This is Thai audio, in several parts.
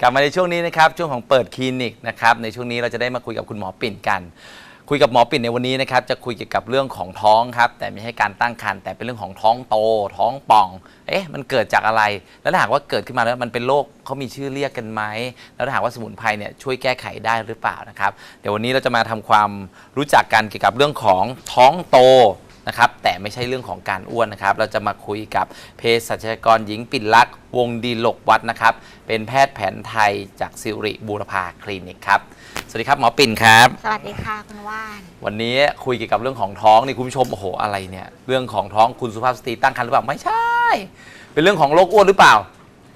กลับมาในช่วงนี้นะครับช่วงของเปิดคลินิกนะครับในช่วงนี้เราจะได้มาคุยกับคุณหมอปิ่นกัน คุยกับหมอปิ่นในวันนี้นะครับจะคุยเกี่ยวกับเรื่องของท้องครับ แต่ไม่ใช่การตั้งครรภ์แต่เป็นเรื่องของท้องโต ท้องป่อง เอ๊ะมันเกิดจากอะไร แล้วถ้าหากว่าเกิดขึ้นมาแล้วมันเป็นโรคเขามีชื่อเรียกกันไหมแล้วถ้าหากว่าสมุนไพรเนี่ยช่วยแก้ไขได้หรือเปล่านะครับเดี๋ยววันนี้เราจะมาทำความรู้จักกันเกี่ยวกับเรื่องของท้องโตนะครับแต่ไม่ใช่เรื่องของการอ้วนนะครับ เราจะมาคุยกับเภสัชกรหญิงปิ่นลักษณ์วงดีหลกวัดนะครับ เป็นแพทย์แผนไทยจากสิริบูรพาคลินิกครับ สวัสดีครับหมอปิ่นครับ สวัสดีค่ะคุณว่าน วันนี้คุยเกี่ยวกับเรื่องของท้องนี่คุณผู้ชมโอ้โหอะไรเนี่ย เรื่องของท้องคุณสุภาพสตรีตั้งครรภ์หรือเปล่าไม่ใช่ เป็นเรื่องของโรคอ้วนหรือเปล่า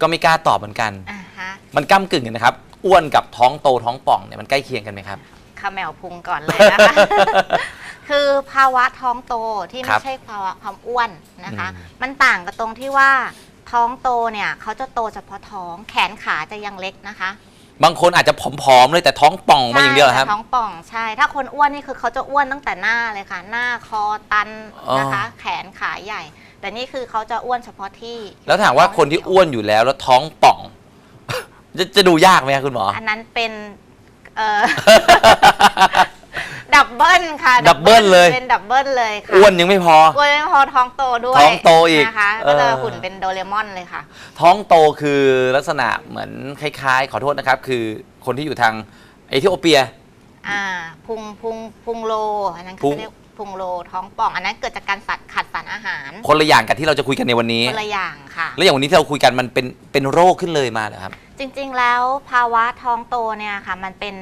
ก็ไม่กล้าตอบเหมือนกัน อ่าฮะมันก้ากึ่งกันนะครับอ้วนกับท้องโตท้องป่องเนี่ยมันใกล้เคียงกันไหมครับ ขมแมวพุงก่อนเลยนะคะ คือภาวะท้องโตที่ครัไม่บใช่ภาวะความอ้วนนะคะ อืม มันต่างกับตรงที่ว่าท้องโตเนี่ยเขาจะโตเฉพาะท้องแขนขาจะยังเล็กนะคะ บางคนอาจจะผอมๆเลยแต่ท้องป่องมาอย่างเดียวเหรอครับใช่ท้องป่องใช่ ถ้าคนอ้วนนี่คือเขาจะอ้วนตั้งแต่หน้าเลยค่ะ หน้าคอตันนะคะอ๋อแขนขาใหญ่ แต่นี่คือเขาจะอ้วนเฉพาะที่แล้วถามว่าคนที่อ้วนอยู่แล้วแล้วท้องป่อง จะจะดูยากไหมครับคุณหมอ อันนั้นเป็นเอ่อ ดับเบิลค่ะดับเบิ้ลเลย เป็นดับเบิลเลยค่ะอ้วนยังไม่พออ้วนไม่พอท้องโตด้วยท้องโตอีกนะคะเออก็จะหุ่นเป็นโดเรมอนเลยค่ะ ท้องโตคือลักษณะเหมือนคล้ายๆ ขอโทษนะครับ คือคนที่อยู่ทางเอธิโอเปีย อ่าพุงพุงพุงโลอันนั้นพุเขางเรียกพุงโลท้องป่อง อันนั้นเกิดจากการสัตว์ขัดสารอาหาร คนละอย่างกับที่เราจะคุยกันในวันนี้คนละอย่างค่ะ แล้วอย่างวันนี้ที่เราคุยกันมันเป็นเป็นโรคขึ้นเลยมาเหรอครับ จริง ๆ แล้วภาวะท้องโตเนี่ยค่ะ มันเป็น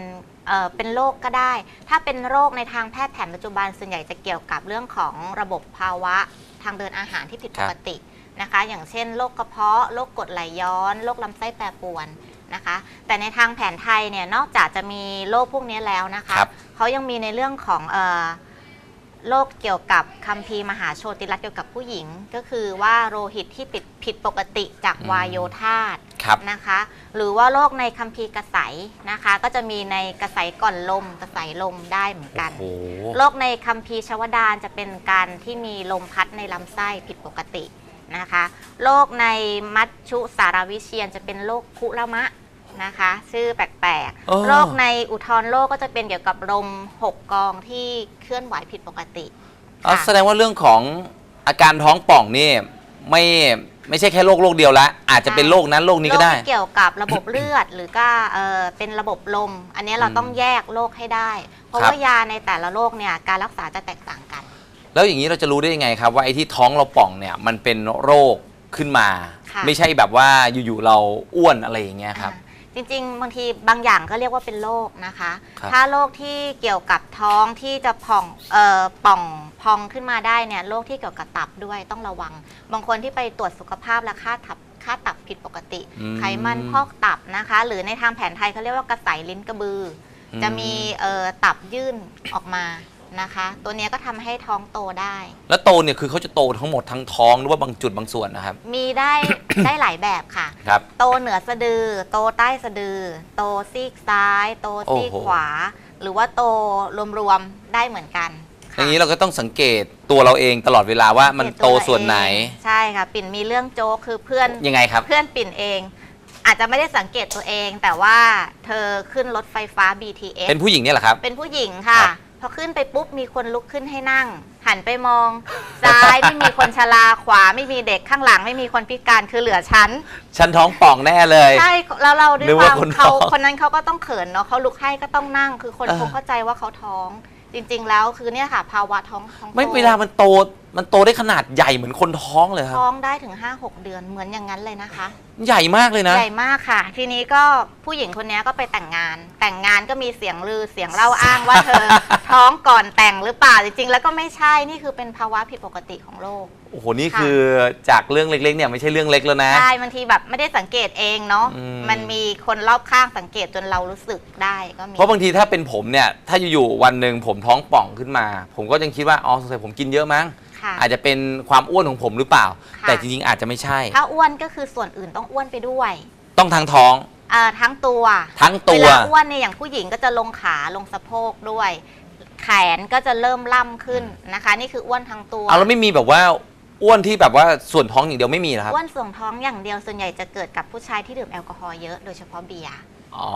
เอ่อเป็นโรคก็ได้ ถ้าเป็นโรคในทางแพทย์แผนปัจจุบันส่วนใหญ่จะเกี่ยวกับเรื่องของระบบภาวะทางเดินอาหารที่ผิดปกตินะคะ อย่างเช่นโรคกระเพาะโรคกรดไหลย้อนโรคลำไส้แปรปรวนนะคะ แต่ในทางแผนไทยเนี่ยนอกจากจะมีโรคพวกนี้แล้วนะคะครับ เขายังมีในเรื่องของเอ่อโรคเกี่ยวกับคัมภีร์มหาโชติรัตน์เกี่ยวกับผู้หญิง ก็คือว่าโลหิตที่ผิด ผิดปกติจากอืมวายโยธาตครับนะคะ หรือว่าโรคในคัมภีร์กระใสนะคะ ก็จะมีในกระใสก่อนลมกระใสลมได้เหมือนกันโอ้โหโรคในคัมภีร์ชวดานจะเป็นการที่มีลมพัดในลำไส้ผิดปกตินะคะโรคในมัชชุสารวิเชียนจะเป็นโรคคุระมะนะคะ ชื่อแปลกอ๋อๆโรคในอุทธรโรคก็จะเป็นเกี่ยวกับลมหกกองที่เคลื่อนไหวผิดปกติอ๋อค่ะแสดงว่าเรื่องของอาการท้องป่องนี่ ไม่ไม่ใช่แค่โรคโรคเดียวละอาจจะเป็นโรคนั้นโรคนี้ก็ได้ โรคที่เกี่ยวกับระบบเลือด หรือก็เอ่อเป็นระบบลม อันนี้เราอืมต้องแยกโรคให้ได้ เพราะครับว่ายาในแต่ละโรคเนี่ยการรักษาจะแตกต่างกัน แล้วอย่างนี้เราจะรู้ได้ยังไงครับ ว่าไอ้ที่ท้องเราป่องเนี่ยมันเป็นโรคขึ้นมา ค่ะ ไม่ใช่แบบว่าอยู่ๆเราอ้วนอะไรอย่างเงี้ยครับ อ่าจริงๆ บางทีบางอย่างก็เรียกว่าเป็นโรคนะคะ ครับถ้าโรคที่เกี่ยวกับท้องที่จะผ่องเอ่อป่อง พองขึ้นมาได้เนี่ยโรคที่เกี่ยวกับตับด้วยต้องระวัง บางคนที่ไปตรวจสุขภาพและค่าตับค่าตับผิดปกติ อืม ไขมันพอกตับนะคะ หรือในทางแผนไทยเขาเรียกว่ากระใสลิ้นกระบืออมจะมีเอ่อตับยื่นออกมานะคะ ตัวเนี้ยก็ทำให้ท้องโตได้ แล้วโตเนี่ยคือเขาจะโตทั้งหมดทั้งท้องหรือว่าบางจุดบางส่วนนะครับมีได้ ได้หลายแบบค่ะ ครับ โตเหนือสะดือ โตใต้สะดือ โตซีกซ้าย โตซีกโอ้โห ขวา หรือว่าโตรวมๆได้เหมือนกัน อค่ะย่างนี้เราก็ต้องสังเกตตัวเราเองตลอดเวลาว่ามันโตส่วนไหน ใช่ค่ะ ปิ่นมีเรื่องโจ๊กคือเพื่อนยังไงครับ เพื่อนปิ่นเอง อาจจะไม่ได้สังเกตตัวเอง แต่ว่าเธอขึ้นรถไฟฟ้า BTS เป็นผู้หญิงเนี่ยเหรอครับ เป็นผู้หญิงค่ะครับพอขึ้นไปปุ๊บมีคนลุกขึ้นให้นั่ง หันไปมอง ซ้ายไม่มีคนชราขวาไม่มีเด็กข้างหลังไม่มีคนพิการคือเหลือฉันฉันท้องป่องแน่เลย ใช่แล้วเราด้วนึยกคว่าวามคนเขาท้องคนนั้นเขาก็ต้องเขินเนาะเขาลุกให้ก็ต้องนั่ง คือคนเออคงเข้าใจว่าเขาท้อง จริง ๆ แล้วคือเนี่ยค่ะ ภาวะท้องท้องโต ไม่เวลามันโตมันโตได้ขนาดใหญ่เหมือนคนท้องเลยครับ ท้องได้ถึง 5-6 เดือนเหมือนอย่างนั้นเลยนะคะ ใหญ่มากเลยนะ ใหญ่มากค่ะ ทีนี้ก็ผู้หญิงคนนี้ก็ไปแต่งงาน แต่งงานก็มีเสียงลือเสียงเล่าอ้างว่าเธอ ท้องก่อนแต่งหรือเปล่าจริงๆแล้วก็ไม่ใช่นี่คือเป็นภาวะผิดปกติของโลกโอ้โห นี่ค่ะคือจากเรื่องเล็กๆเนี่ยไม่ใช่เรื่องเล็กแล้วนะ ใช่บางทีแบบไม่ได้สังเกตเองเนาะอืม มันมีคนรอบข้างสังเกตจนเรารู้สึกได้ก็มี เพราะบางทีถ้าเป็นผมเนี่ย ถ้าอยู่ๆวันหนึ่งผมท้องป่องขึ้นมา ผมก็ยังคิดว่า อ๋อสงสัยผมกินเยอะมั้ง ค่ะอาจจะเป็นความอ้วนของผมหรือเปล่า ค่ะ แต่จริงๆอาจจะไม่ใช่ ถ้าอ้วนก็คือส่วนอื่นต้องอ้วนไปด้วยต้องทั้งท้อง เอ่อทั้งตัวทั้งตัว เวลาอ้วนเนี่ยอย่างผู้หญิงก็จะลงขาลงสะโพกด้วย แขนก็จะเริ่มล่ำขึ้นนะคะ นี่คืออ้วนทั้งตัวเอาแล้วไม่มีแบบว่าอ้วนที่แบบว่าส่วนท้องอย่างเดียวไม่มีเหรอครับ อ้วนส่วงท้องอย่างเดียวส่วนใหญ่จะเกิดกับผู้ชายที่ดื่มแอลกอฮอล์เยอะโดยเฉพาะเบียร์ อ๋อ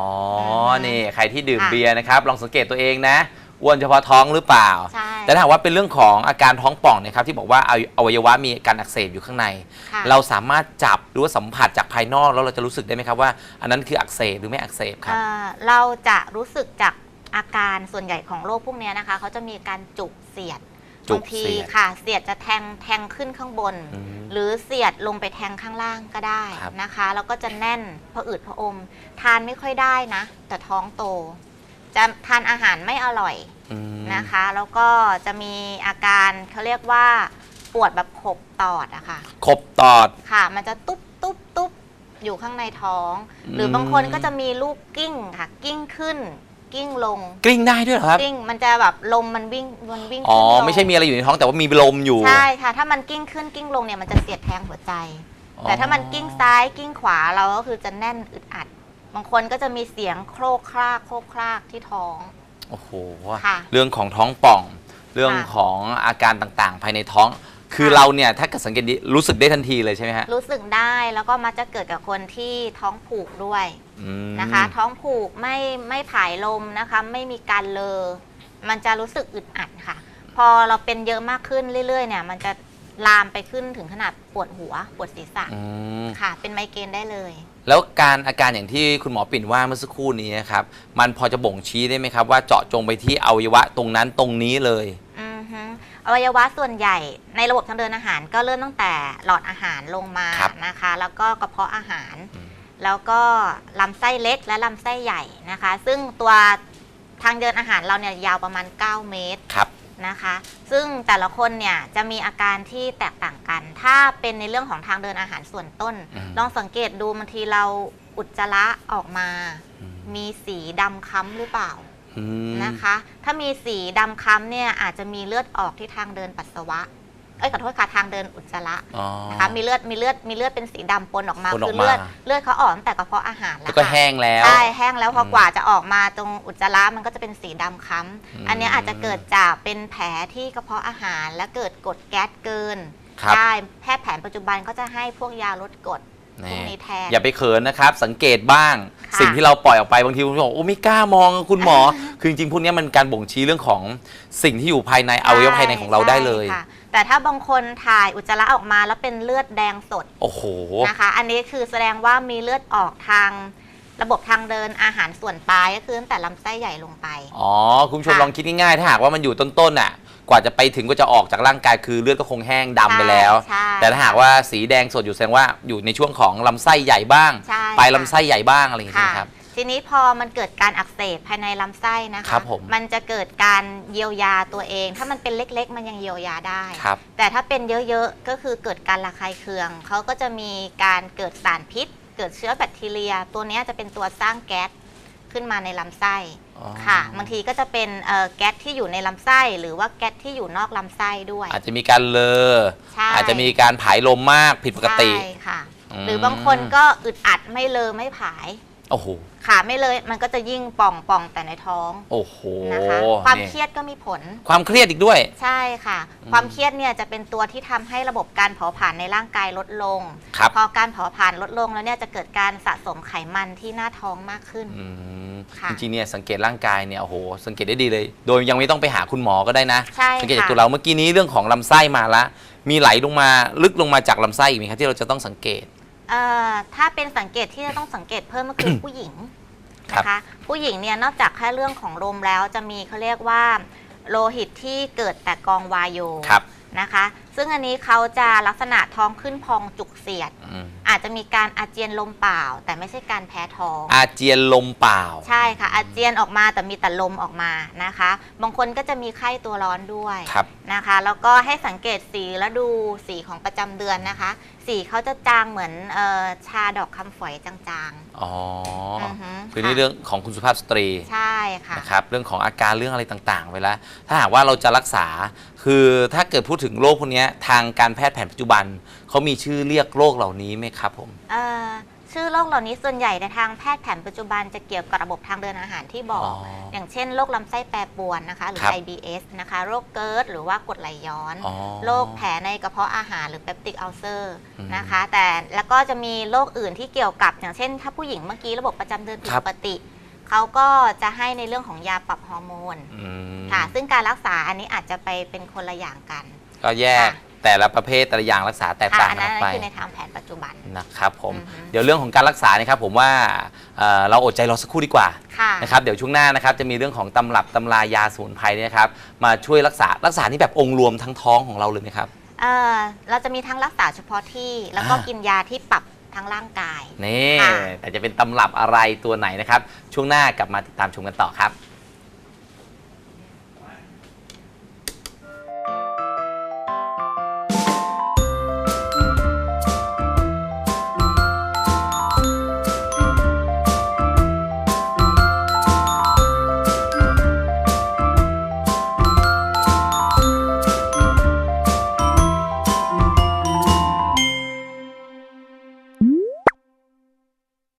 มนี่ ใครที่ดื่มค่ะ เบียร์นะครับ ลองสังเกตตัวเองนะ อ้วนเฉพาะท้องหรือเปล่า ใช่แต่ถ้าหากว่าเป็นเรื่องของอาการท้องป่องเนะครับที่บอกว่าอวัยอวัยวะมีการอักเสบอยู่ข้างใน ค่ะ เราสามารถจับหรือว่าสัมผัสจากภายนอกแล้วเราจะรู้สึกได้ไหมครับว่า อันนั้นคืออักเสบหรือไม่อักเสบครับ เอ่อเราจะรู้สึกจากอาการส่วนใหญ่ของโรคพวกเนี้ยนะคะ เขาจะมีการจุกเสียดจุกบางทีเสียด ค่ะ เสียดจะแทงแทงขึ้นข้างบน อืม หรือเสียดลงไปแทงข้างล่างก็ได้ครับ นะคะ แล้วก็จะแน่นพออืดพออม ทานไม่ค่อยได้นะ แต่ท้องโต จะทานอาหารไม่อร่อยอืมนะคะ แล้วก็จะมีอาการเขาเรียกว่าปวดแบบขบตอดอะค่ะ ขบตอด ค่ะ มันจะตุ๊บตุ๊บตุ๊บอยู่ข้างในท้องอืมหรือบางคนก็จะมีลูกกิ้งค่ะ กิ้งขึ้น กิ้งลง กลิ้งได้ด้วยเหรอครับกิ้ง มันจะแบบลมมันวิ่งมันวิ่งอ๋อขึ้นลงไม่ใช่มีอะไรอยู่ในท้องแต่ว่ามีลมอยู่ ใช่ค่ะ ถ้ามันกิ้งขึ้นกิ้งลงเนี่ยมันจะเสียดแทงหัวใจ แต่ถ้ามันกิ้งซ้ายกิ้งขวาเราก็คือจะแน่นอึดอัด บางคนก็จะมีเสียงโครกครากโครกครากที่ท้อง โอ้โหค่ะเรื่องของท้องป่อง เรื่องค่ะของอาการต่างๆ ภายในท้อง คือค่ะเราเนี่ยถ้าเกิดสังเกตดีรู้สึกได้ทันทีเลยใช่ไหมฮะ รู้สึกได้แล้วก็มักจะเกิดกับคนที่ท้องผูกด้วยอืมนะคะ ท้องผูกไม่ไม่ผายลมนะคะ ไม่มีการเลอ มันจะรู้สึกอึดอัดค่ะ พอเราเป็นเยอะมากขึ้นเรื่อยๆ เนี่ย มันจะลามไปขึ้นถึงขนาดปวดหัวปวดศีรษะอืมค่ะ เป็นไมเกรนได้เลย แล้วการอาการอย่างที่คุณหมอปิ่นว่าเมื่อสักครู่นี้นะครับมันพอจะบ่งชี้ได้ไหมครับ ว่าเจาะจงไปที่อวัยวะตรงนั้นตรงนี้เลย อือฮึอวัยวะส่วนใหญ่ในระบบทางเดินอาหารก็เริ่มตั้งแต่หลอดอาหารลงมาครับนะคะ แล้วก็กระเพาะอาหาร อืม แล้วก็ลำไส้เล็กและลำไส้ใหญ่นะคะ ซึ่งตัวทางเดินอาหารเราเนี่ยยาวประมาณ 9 เมตร ครับ นะคะ ซึ่งแต่ละคนเนี่ยจะมีอาการที่แตกต่างกัน ถ้าเป็นในเรื่องของทางเดินอาหารส่วนต้นอืมลองสังเกตดูบางทีเราอุจจาระออกมาอืมมีสีดำค้ำหรือเปล่าอืมนะคะ ถ้ามีสีดำค้ำเนี่ยอาจจะมีเลือดออกที่ทางเดินปัสสาวะ เอ้ยขอโทษค่ะทางเดินอุจจาระอ๋อ นะคะมีเลือดมีเลือดมีเลือดเป็นสีดำปนออกมาปนออกคือเลือดมาเลือดเขาออกตั้งแต่กระเพาะอาหารแล้แล้ววก็ค่ะแห้งแล้ว ใช่แห้งแล้วพออมกว่าจะออกมาตรงอุจจาระมันก็จะเป็นสีดำค้อืมำอันเนี้ยอาจจะเกิดจากเป็นแผลที่กระเพาะอาหาร และเกิดกรดแก๊สเกินครับ ได้แพทย์แผนปัจจุบันก็จะให้พวกยาลดกรดพวกนี่นี้แทน อย่าไปเขินนะครับ สังเกตบ้าง ค่ะสิ่งที่เราปล่อยออกไปบางทีคุณผู้ชมบอกโอ้ไม่กล้ามองอะคุณหมอ คือจริงๆพวกเนี้ยมันการบ่งชี้เรื่องของสิ่งที่อยู่ภายในอวัยวะภายในของเราได้เลย ใช่ค่ะ แต่ถ้าบางคนถ่ายอุจจาระออกมาแล้วเป็นเลือดแดงสดโอ้โห นะคะ อันนี้คือแสดงว่ามีเลือดออกทางระบบทางเดินอาหารส่วนปลายก็คือตั้งแต่ลำไส้ใหญ่ลงไป อ๋อ คุณผู้ชมค่ะลองคิดง่ายๆ ถ้าหากว่ามันอยู่ต้นๆน่ะ กว่าจะไปถึงก็จะออกจากร่างกายคือเลือดก็คงแห้งดำไปแล้ว ใช่แต่ถ้าหากว่าสีแดงสดอยู่แสดงว่าอยู่ในช่วงของลำไส้ใหญ่บ้าง ใช่ปลายค่ะลำไส้ใหญ่บ้างอะไรอย่างเงี้ยค่ะใช่ไหมครับ ทีนี้พอมันเกิดการอักเสบภายในลำไส้นะคะ ครับผมมันจะเกิดการเยียวยาตัวเอง ถ้ามันเป็นเล็กๆ มันยังเยียวยาได้ ครับ แต่ถ้าเป็นเยอะๆ ก็คือเกิดการระคายเคือง เขาก็จะมีการเกิดสารพิษ เกิดเชื้อแบคทีเรีย ตัวเนี้ยจะเป็นตัวสร้างแก๊สขึ้นมาในลำไส้อ๋อค่ะ บางทีก็จะเป็นเอ่อแก๊สที่อยู่ในลำไส้ หรือว่าแก๊สที่อยู่นอกลำไส้ด้วย อาจจะมีการเลอใช่ อาจจะมีการผายลมมากผิดปกติ ใช่ค่ะ อืม หรือบางคนก็อึดอัดไม่เลอไม่ผาย โอ้โหขาไม่เลยมันก็จะยิ่งป่องป่องแต่ในท้องโอ้โหนะคะความนี่เครียดก็มีผล ความเครียดอีกด้วย ใช่ค่ะอืมความเครียดเนี่ยจะเป็นตัวที่ทำให้ระบบการเผาผลาญในร่างกายลดลงครับพอการเผาผลาญลดลงแล้วเนี่ยจะเกิดการสะสมไขมันที่หน้าท้องมากขึ้นอืมค่ะจริงๆเนี่ยสังเกตร่างกายเนี่ยโอ้โหสังเกตได้ดีเลย โดยยังไม่ต้องไปหาคุณหมอก็ได้นะใช่สังเกตจากค่ะตัวเราเมื่อกี้นี้เรื่องของลำไส้มาละมีไหลลงมาลึกลงมาจากลำไส้อีกไหมครับที่เราจะต้องสังเกต เอ่อถ้าเป็นสังเกตที่จะต้องสังเกตเพิ่มก็คือ ผู้หญิงครับนะคะผู้หญิงเนี่ยนอกจากแค่เรื่องของลมแล้วจะมีเขาเรียกว่า โลหิตที่เกิดแต่กองวายโยครับ นะคะ ซึ่งอันนี้เขาจะลักษณะท้องขึ้นพองจุกเสียด อืมอาจจะมีการอาเจียนลมเปล่า แต่ไม่ใช่การแพ้ท้อง อาเจียนลมเปล่า ใช่ค่ะ อาเจียนออกมาแต่มีแต่ลมออกมานะคะ บางคนก็จะมีไข้ตัวร้อนด้วยครับ นะคะ แล้วก็ให้สังเกตสีแล้วดูสีของประจำเดือนนะคะ สีเขาจะจางเหมือนเออชาดอกคำฝอยจางอ๋อๆออฮึคือนี่ค่ะเรื่องของคุณสุภาพสตรี ใช่ค่ะ นะครับเรื่องของอาการเรื่องอะไรต่างๆไว้แล้วถ้าหากว่าเราจะรักษา คือถ้าเกิดพูดถึงโรคพวกเนี้ยทางการแพทย์แผนปัจจุบันเขามีชื่อเรียกโรคเหล่านี้ไหมครับผมเอ่อชื่อโรคเหล่านี้ส่วนใหญ่ในทางแพทย์แผนปัจจุบันจะเกี่ยวกับระบบทางเดินอาหารที่บอกอ๋อออย่างเช่นโรคลำไส้แปรปรวนนะคะ หรือครับ IBS นะคะ โรคเกิร์ดหรือว่ากรดไหลย้อนอ๋อโรคแผลในกระเพาะอาหารหรือเปปติกอัลเซอร์อืมนะคะ แต่แล้วก็จะมีโรคอื่นที่เกี่ยวกับอย่างเช่น ถ้าผู้หญิงเมื่อกี้ระบบประจำเดือนผิดครับปกติเขาก็จะให้ในเรื่องของยาปรับฮอร์โมนอืมค่ะซึ่งการรักษาอันนี้อาจจะไปเป็นคนละอย่างกัน ก็แยกค่ะ แต่ละประเภทแต่ละอย่างรักษาแตกค่ะต่างอันกันนั้อนอกไป คือในทางแผนปัจจุบัน นะครับผม อือฮึ เดี๋ยวเรื่องของการรักษานี่ครับผมว่าเอ่อเราอดใจรอสักครู่ดีกว่าค่ะ นะครับเดี๋ยวช่วงหน้านะครับจะมีเรื่องของตำรับตำรายาสมุนไพรเนี่ยนะครับมาช่วยรักษารักษานี่แบบองค์รวมทั้งท้องของเราเลยไหมครับ เอ่อเราจะมีทั้งรักษาเฉพาะที่แล้วก็อ่ากิ กินยาที่ปรับทั้งร่างกาย นี่ ค่ะ แต่จะเป็นตำรับอะไรตัวไหนนะครับ ช่วงหน้ากลับมาติดตามชมกันต่อครับ